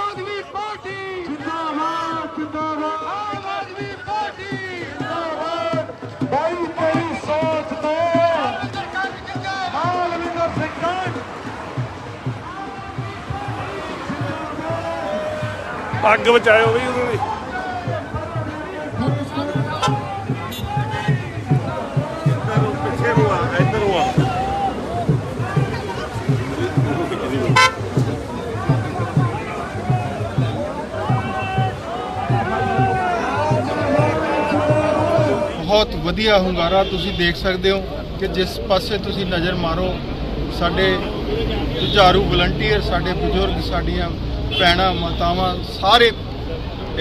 ਆਦਮੀ ਪਾਰਟੀ। ਜਿੰਦਾਬਾਦ ਜਿੰਦਾਬਾਦ। ਆਮ ਆਦਮੀ ਪਾਰਟੀ। ਜਿੰਦਾਬਾਦ। ਬਾਈ ਤੇਰੀ ਸੋਚ ਤੋਂ ਮਾਲਵਿੰਦਰ ਸਿੰਘ ਕੰਗ ਪੱਗ ਬਚਾਇਓ ਵੀ ਬਹੁਤ ਵਧੀਆ ਹੁੰਗਾਰਾ ਤੁਸੀਂ ਦੇਖ ਸਕਦੇ ਹੋ ਕਿ ਜਿਸ ਪਾਸੇ ਤੁਸੀਂ ਨਜ਼ਰ ਮਾਰੋ, ਸਾਡੇ ਜੁਝਾਰੂ ਵਲੰਟੀਅਰ ਸਾਡੇ ਬਜ਼ੁਰਗ, ਸਾਡੀਆਂ ਭੈਣਾਂ, ਮਾਤਾਵਾਂ ਸਾਰੇ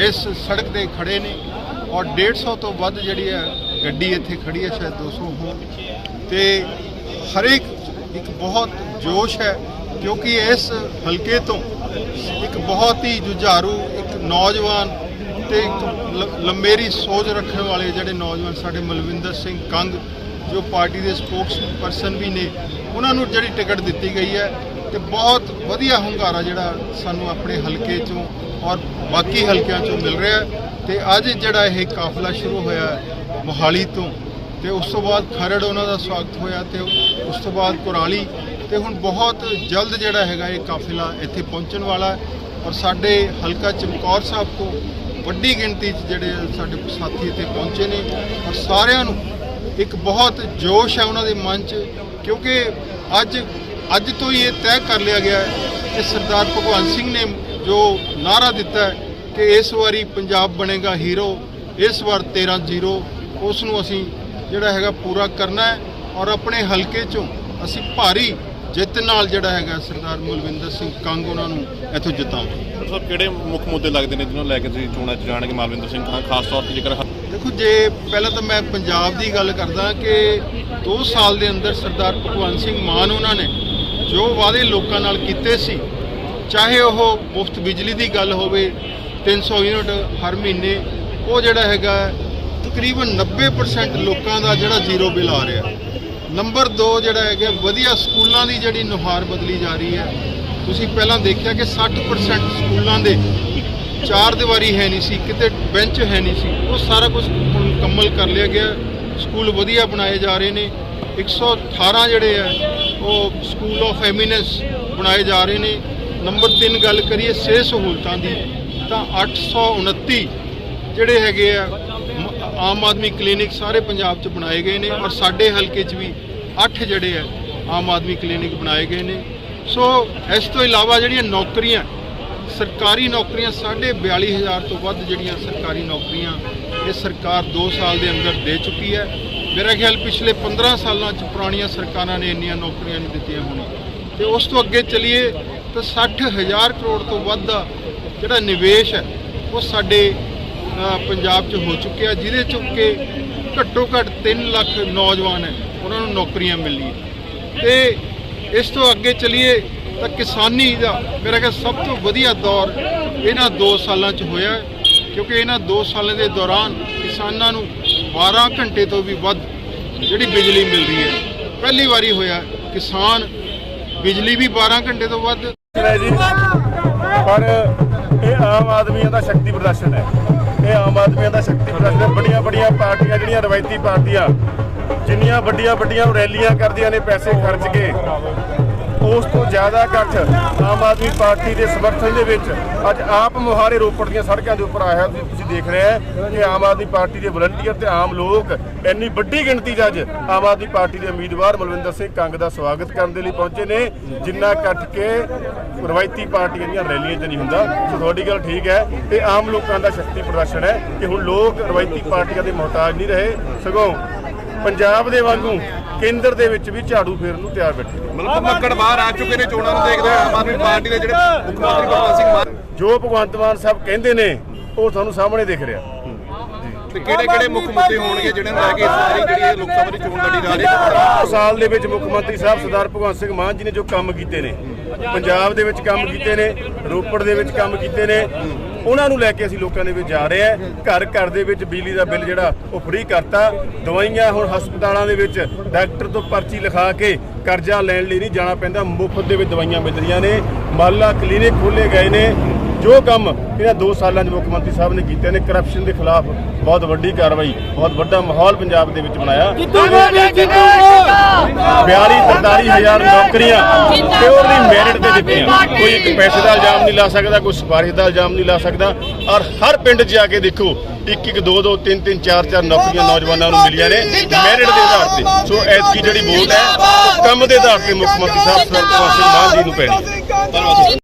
ਇਸ ਸੜਕ ਤੇ ਖੜੇ ਨੇ ਔਰ 150 ਤੋਂ ਵੱਧ ਜਿਹੜੀ ਹੈ ਗੱਡੀ ਇੱਥੇ ਖੜੀ ਹੈ, ਸ਼ਾਇਦ 200 ਹੋ ਤੇ ਹਰੇਕ ਇੱਕ ਬਹੁਤ ਜੋਸ਼ ਹੈ ਕਿਉਂਕਿ ਇਸ ਹਲਕੇ ਤੋਂ ਇੱਕ ਬਹੁਤ ਹੀ ਜੁਝਾਰੂ ਇੱਕ ਨੌਜਵਾਨ ਤੇ ਇੱਕ ਲ- ਲੰਮੇਰੀ ਸੋਚ ਰੱਖਣ ਵਾਲੇ ਜਿਹੜੇ ਨੌਜਵਾਨ ਸਾਡੇ ਮਲਵਿੰਦਰ ਸਿੰਘ ਕੰਗ, ਜੋ ਪਾਰਟੀ ਦੇ ਸਪੋਕਸ ਪਰਸਨ ਵੀ ਨੇ, ਉਹਨਾਂ ਨੂੰ ਜਿਹੜੀ ਟਿਕਟ ਦਿੱਤੀ ਗਈ ਹੈ ਤੇ ਬਹੁਤ ਵਧੀਆ ਹੁੰਗਾਰਾ ਜਿਹੜਾ ਸਾਨੂੰ ਆਪਣੇ ਹਲਕੇ ਚੋਂ ਔਰ ਬਾਕੀ ਹਲਕਿਆਂ ਚੋਂ ਮਿਲ ਰਿਹਾ ਹੈ ਤੇ ਅੱਜ ਜਿਹੜਾ ਇਹ ਕਾਫਲਾ ਸ਼ੁਰੂ ਹੋਇਆ ਮੋਹਾਲੀ ਤੋਂ, ਤੇ ਉਸ ਤੋਂ ਬਾਅਦ ਖਰੜ ਉਹਨਾਂ ਦਾ ਸਵਾਗਤ ਹੋਇਆ ਤੇ ਉਸ ਤੋਂ ਬਾਅਦ ਕੁਰਾਲੀ, ਤੇ ਹੁਣ ਬਹੁਤ ਜਲਦ ਜਿਹੜਾ ਹੈਗਾ ਇਹ ਕਾਫਿਲਾ ਇੱਥੇ ਪਹੁੰਚਣ ਵਾਲਾ ਔਰ ਸਾਡੇ ਹਲਕਾ ਚਮਕੌਰ ਸਾਹਿਬ ਤੋਂ ਵੱਡੀ ਗਿਣਤੀ 'ਚ ਜਿਹੜੇ ਸਾਡੇ ਸਾਥੀ ਇੱਥੇ ਪਹੁੰਚੇ ਨੇ ਔਰ ਸਾਰਿਆਂ ਨੂੰ ਇੱਕ ਬਹੁਤ ਜੋਸ਼ ਹੈ ਉਹਨਾਂ ਦੇ ਮਨ 'ਚ, ਕਿਉਂਕਿ ਅੱਜ ਅੱਜ ਤੋਂ ਹੀ ਇਹ ਤੈਅ ਕਰ ਲਿਆ ਗਿਆ ਹੈ ਕਿ ਸਰਦਾਰ ਭਗਵੰਤ ਸਿੰਘ ਨੇ ਜੋ ਨਾਰਾ ਦਿੱਤਾ ਹੈ ਕਿ ਇਸ ਵਾਰੀ ਪੰਜਾਬ ਬਣੇਗਾ ਹੀਰੋ, ਇਸ ਵਾਰ 13-0 ਉਸ ਨੂੰ ਅਸੀਂ ਜਿਹੜਾ ਹੈਗਾ ਪੂਰਾ ਕਰਨਾ ਹੈ ਔਰ ਆਪਣੇ ਹਲਕੇ 'ਚੋਂ ਅਸੀਂ ਭਾਰੀ ਜਿੱਤ ਨਾਲ ਜਿਹੜਾ ਹੈਗਾ ਸਰਦਾਰ ਮਲਵਿੰਦਰ ਸਿੰਘ ਕੰਗ ਉਹਨਾਂ ਨੂੰ ਇੱਥੋਂ ਜਿਤਾਵਾਂਗੇ ਸਭ ਕਿਹੜੇ ਮੁੱਖ ਮੁੱਦੇ ਲੱਗਦੇ ਨੇ ਜਿਹਨੂੰ ਲੈ ਕੇ ਤੁਸੀਂ ਚੋਣਾਂ 'ਚ ਜਾਣਗੇ ਮਾਲਵਿੰਦਰ ਸਿੰਘ ਖਾਨ ਖਾਸ ਤੌਰ ਤੇ ਜੇਕਰ ਦੇਖੋ ਜੇ ਪਹਿਲਾਂ ਤਾਂ ਮੈਂ ਪੰਜਾਬ ਦੀ ਗੱਲ ਕਰਦਾ ਕਿ 2 ਸਾਲ ਦੇ ਅੰਦਰ ਸਰਦਾਰ ਭਗਵੰਤ ਸਿੰਘ ਮਾਨ ਉਹਨਾਂ ਨੇ ਜੋ ਵਾਅਦੇ ਲੋਕਾਂ ਨਾਲ ਕੀਤੇ ਸੀ ਚਾਹੇ ਉਹ ਮੁਫਤ ਬਿਜਲੀ ਦੀ ਗੱਲ ਹੋਵੇ 300 ਯੂਨਿਟ ਹਰ ਮਹੀਨੇ ਉਹ ਜਿਹੜਾ ਹੈਗਾ ਤਕਰੀਬਨ 90% ਲੋਕਾਂ ਦਾ ਜਿਹੜਾ ਜ਼ੀਰੋ ਬਿੱਲ ਆ ਰਿਹਾ। ਨੰਬਰ 2 ਜਿਹੜਾ ਹੈਗਾ, ਵਧੀਆ ਸਕੂਲਾਂ ਦੀ ਜਿਹੜੀ ਨੁਹਾਰ ਬਦਲੀ ਜਾ ਰਹੀ ਹੈ। ਤੁਸੀਂ ਪਹਿਲਾਂ ਦੇਖਿਆ ਕਿ 60% ਸਕੂਲਾਂ ਦੇ ਚਾਰ ਦੀਵਾਰੀ ਹੈ ਨਹੀਂ ਸੀ, ਕਿਤੇ ਬੈਂਚ ਹੈ ਨਹੀਂ ਸੀ। ਉਹ ਸਾਰਾ ਕੁਝ ਮੁਕੰਮਲ ਕਰ ਲਿਆ ਗਿਆ। ਸਕੂਲ ਵਧੀਆ ਬਣਾਏ ਜਾ ਰਹੇ ਨੇ। 118 ਜਿਹੜੇ ਆ, ਉਹ ਸਕੂਲ ਆਫ ਐਮੀਨੈਂਸ ਬਣਾਏ ਜਾ ਰਹੇ ਨੇ। ਨੰਬਰ 3 ਗੱਲ ਕਰੀਏ, ਸਿਹਤ ਸਹੂਲਤਾਂ ਦੀ, ਤਾਂ 829 ਜਿਹੜੇ ਹੈਗੇ ਆ ਆਮ ਆਦਮੀ ਕਲੀਨਿਕ ਸਾਰੇ ਪੰਜਾਬ 'ਚ ਬਣਾਏ ਗਏ ਨੇ ਔਰ ਸਾਡੇ ਹਲਕੇ 'ਚ ਵੀ 8 ਜਿਹੜੇ ਆ, ਆਮ ਆਦਮੀ ਕਲੀਨਿਕ ਬਣਾਏ ਗਏ ਨੇ। ਸੋ ਇਸ ਤੋਂ ਇਲਾਵਾ ਜਿਹੜੀਆਂ ਨੌਕਰੀਆਂ, ਸਰਕਾਰੀ ਨੌਕਰੀਆਂ 42000 ਤੋਂ ਵੱਧ ਜਿਹੜੀਆਂ ਸਰਕਾਰੀ ਨੌਕਰੀਆਂ ਇਹ ਸਰਕਾਰ 2 ਸਾਲ ਦੇ ਅੰਦਰ ਦੇ ਚੁੱਕੀ ਹੈ। ਮੇਰਾ ਖਿਆਲ ਪਿਛਲੇ 15 ਸਾਲਾਂ 'ਚ ਪੁਰਾਣੀਆਂ ਸਰਕਾਰਾਂ ਨੇ ਇੰਨੀਆਂ ਨੌਕਰੀਆਂ ਨਹੀਂ ਦਿੱਤੀਆਂ ਹੋਣੀਆਂ। ਤੇ ਉਸ ਤੋਂ ਅੱਗੇ ਚਲੀਏ ਤਾਂ 60000 ਕਰੋੜ ਤੋਂ ਵੱਧ ਦਾ ਜਿਹੜਾ ਨਿਵੇਸ਼ ਹੈ, ਉਹ ਸਾਡੇ ਪੰਜਾਬ 'ਚ ਹੋ ਚੁੱਕਿਆ ਜਿਹਦੇ 'ਚ ਕਿ ਘੱਟੋ ਘੱਟ 3 ਲੱਖ ਨੌਜਵਾਨ ਹੈ, ਉਹਨਾਂ ਨੂੰ ਨੌਕਰੀਆਂ ਮਿਲੀਆਂ ਤੇ ਇਸ ਤੋਂ ਅੱਗੇ ਚਲੀਏ ਤਾਂ ਕਿਸਾਨੀ ਦਾ ਮੇਰਾ ਖਿਆਲ ਸਭ ਤੋਂ ਵਧੀਆ ਦੌਰ ਇਹਨਾਂ 2 ਸਾਲਾਂ 'ਚ ਹੋਇਆ ਕਿਉਂਕਿ ਇਹਨਾਂ 2 ਸਾਲਾਂ ਦੇ ਦੌਰਾਨ ਕਿਸਾਨਾਂ ਨੂੰ 12 ਘੰਟੇ ਤੋਂ ਵੀ ਵੱਧ ਜਿਹੜੀ ਬਿਜਲੀ ਮਿਲ ਰਹੀ ਹੈ। ਪਹਿਲੀ ਵਾਰੀ ਹੋਇਆ, ਕਿਸਾਨ ਬਿਜਲੀ ਵੀ 12 ਘੰਟੇ ਤੋਂ ਵੱਧ ਪਰ ਇਹ ਆਮ ਆਦਮੀਆਂ ਦਾ ਸ਼ਕਤੀ ਪ੍ਰਦਰਸ਼ਨ ਹੈ। ਇਹ ਆਮ ਆਦਮੀਆਂ ਦਾ ਸ਼ਕਤੀ ਪ੍ਰਦਰਸ਼ਨ ਬੜੀਆਂ ਬੜੀਆਂ ਪਾਰਟੀਆਂ, ਜਿਹੜੀਆਂ ਰਵਾਇਤੀ ਪਾਰਟੀਆਂ, ਜਿੰਨੀਆਂ ਵੱਡੀਆਂ ਵੱਡੀਆਂ ਰੈਲੀਆਂ ਕਰਦੀਆਂ ਨੇ ਪੈਸੇ ਖਰਚ ਕੇ। ਉਸ ਤੋਂ ਜ਼ਿਆਦਾ ਇਕੱਠ ਆਮ ਆਦਮੀ ਪਾਰਟੀ ਦੇ ਸਮਰਥਨ ਦੇ ਵਿੱਚ ਅੱਜ ਆਪ ਮੁਹਾਰੇ ਰੋਪੜ ਦੀਆਂ ਸੜਕਾਂ ਦੇ ਉੱਪਰ ਆਇਆ ਤੁਸੀਂ ਦੇਖ ਰਹੇ ਹੈ ਕਿ ਆਮ ਆਦਮੀ ਪਾਰਟੀ ਦੇ ਵਲੰਟੀਅਰ ਤੇ ਆਮ ਲੋਕ ਇੰਨੀ ਵੱਡੀ ਗਿਣਤੀ 'ਚ ਅੱਜ ਆਮ ਆਦਮੀ ਪਾਰਟੀ ਦੇ ਉਮੀਦਵਾਰ ਮਲਵਿੰਦਰ ਸਿੰਘ ਕੰਗ ਦਾ ਸਵਾਗਤ ਕਰਨ ਦੇ ਲਈ ਪਹੁੰਚੇ ਨੇ, ਜਿੰਨਾ ਇਕੱਠ ਕੇ ਰਵਾਇਤੀ ਪਾਰਟੀਆਂ ਦੀਆਂ ਰੈਲੀਆਂ 'ਚ ਨਹੀਂ ਹੁੰਦਾ। ਸੋ ਤੁਹਾਡੀ ਗੱਲ ਠੀਕ ਹੈ ਤੇ ਆਮ ਲੋਕਾਂ ਦਾ ਸ਼ਕਤੀ ਪ੍ਰਦਰਸ਼ਨ ਹੈ ਕਿ ਹੁਣ ਲੋਕ ਰਵਾਇਤੀ ਪਾਰਟੀਆਂ ਦੇ ਮੁਹਤਾਜ ਨਹੀਂ ਰਹੇ। ਸਗੋਂ ਪੰਜਾਬ ਦੇ ਵਾਂਗੂ ਕੇਂਦਰ ਦੇ ਵਿੱਚ ਵੀ ਝਾੜੂ ਫੇਰਨ ਨੂੰ ਤਿਆਰ ਬੈਠੇ ਨੇ। ਮਤਲਬ ਮੱਕੜ ਬਾਹਰ ਆ ਚੁੱਕੇ ਨੇ ਚੋਣਾਂ ਨੂੰ ਦੇਖਦੇ ਆਮ ਆਦਮੀ ਪਾਰਟੀ ਦੇ ਜਿਹੜੇ ਮੁੱਖ ਮੰਤਰੀ ਭਗਵੰਤ ਸਿੰਘ ਮਾਨ ਜੋ ਭਗਵੰਤ ਮਾਨ ਸਾਹਿਬ ਕਹਿੰਦੇ ਨੇ ਉਹ ਤੁਹਾਨੂੰ ਸਾਹਮਣੇ ਦਿਖ ਰਿਹਾ। ਤੇ ਕਿਹੜੇ ਕਿਹੜੇ ਮੁੱਖ ਮੁੱਦੇ ਹੋਣਗੇ ਜਿਹੜੇ ਲੈ ਕੇ ਇਸ ਵਾਰੀ ਜਿਹੜੀ ਲੋਕ ਸਭਾ ਦੀ ਚੋਣ ਲੜੀ ਜਾ ਰਹੀ ਹੈ? ਸਾਲ ਦੇ ਵਿੱਚ ਮੁੱਖ ਮੰਤਰੀ ਸਾਹਿਬ ਸਰਦਾਰ ਭਗਵੰਤ ਸਿੰਘ ਮਾਨ ਜੀ ਨੇ ਜੋ ਕੰਮ ਕੀਤੇ ਨੇ ਪੰਜਾਬ ਦੇ ਵਿੱਚ ਕੰਮ ਕੀਤੇ ਨੇ ਰੋਪੜ ਦੇ ਵਿੱਚ ਕੰਮ ਕੀਤੇ ਨੇ ਉਹਨਾਂ ਨੂੰ ਲੈ ਕੇ ਅਸੀਂ ਲੋਕਾਂ ਦੇ ਵਿੱਚ ਜਾ ਰਹੇ ਹਾਂ। ਘਰ ਘਰ ਦੇ ਵਿੱਚ ਬਿਜਲੀ ਦਾ ਬਿੱਲ ਜਿਹੜਾ, ਉਹ ਫ੍ਰੀ ਕਰਤਾ। ਦਵਾਈਆਂ ਹੁਣ ਹਸਪਤਾਲਾਂ ਦੇ ਵਿੱਚ ਡਾਕਟਰ ਤੋਂ ਪਰਚੀ ਲਿਖਾ ਕੇ ਕਰਜ਼ਾ ਲੈਣ ਲਈ ਨਹੀਂ ਜਾਣਾ ਪੈਂਦਾ। ਮੁਫਤ ਦੇ ਵਿੱਚ ਦਵਾਈਆਂ ਮਿਲ ਰਹੀਆਂ ਨੇ। ਮਹੱਲਾ ਕਲੀਨਿਕ ਖੋਲੇ ਗਏ ਨੇ। ਜੋ ਕੰਮ ਇਹਨਾਂ 2 ਸਾਲਾਂ 'ਚ ਮੁੱਖ ਮੰਤਰੀ ਸਾਹਿਬ ਨੇ ਕੀਤੇ ਨੇ ਕਰਪਸ਼ਨ ਦੇ ਖਿਲਾਫ ਬਹੁਤ ਵੱਡੀ ਕਾਰਵਾਈ ਬਹੁਤ ਵੱਡਾ ਮਾਹੌਲ ਪੰਜਾਬ ਦੇ ਵਿੱਚ ਬਣਾਇਆ। 42 43 ਹਜ਼ਾਰ ਨੌਕਰੀਆਂ ਪਿਓਰਲੀ ਮੈਰਿਟ ਤੇ ਦਿੱਤੀਆਂ। ਕੋਈ ਇੱਕ ਪੈਸੇ ਦਾ ਇਲਜ਼ਾਮ ਨਹੀਂ ਲਾ ਸਕਦਾ ਕੋਈ ਸਿਫਾਰਿਸ਼ ਦਾ ਇਲਜ਼ਾਮ ਨਹੀਂ ਲਾ ਸਕਦਾ। ਔਰ ਹਰ ਪਿੰਡ 'ਚ ਜਾ ਕੇ ਦੇਖੋ ਇੱਕ ਇੱਕ ਦੋ ਦੋ ਤਿੰਨ ਤਿੰਨ ਚਾਰ ਚਾਰ ਨੌਕਰੀਆਂ ਨੌਜਵਾਨਾਂ ਨੂੰ ਮਿਲੀਆਂ ਨੇ ਮੈਰਿਟ ਦੇ ਆਧਾਰ ਤੇ। ਸੋ ਐਤਕੀ ਜਿਹੜੀ ਵੋਟ ਹੈ ਕੰਮ ਦੇ ਆਧਾਰ ਤੇ ਮੁੱਖ ਮੰਤਰੀ ਸਾਹਿਬ ਸਰਦਾਰ ਸਿੰਘ ਮਾਨ ਜੀ ਨੂੰ ਪੈਣੀ ਹੈ। ਧੰਨਵਾਦ।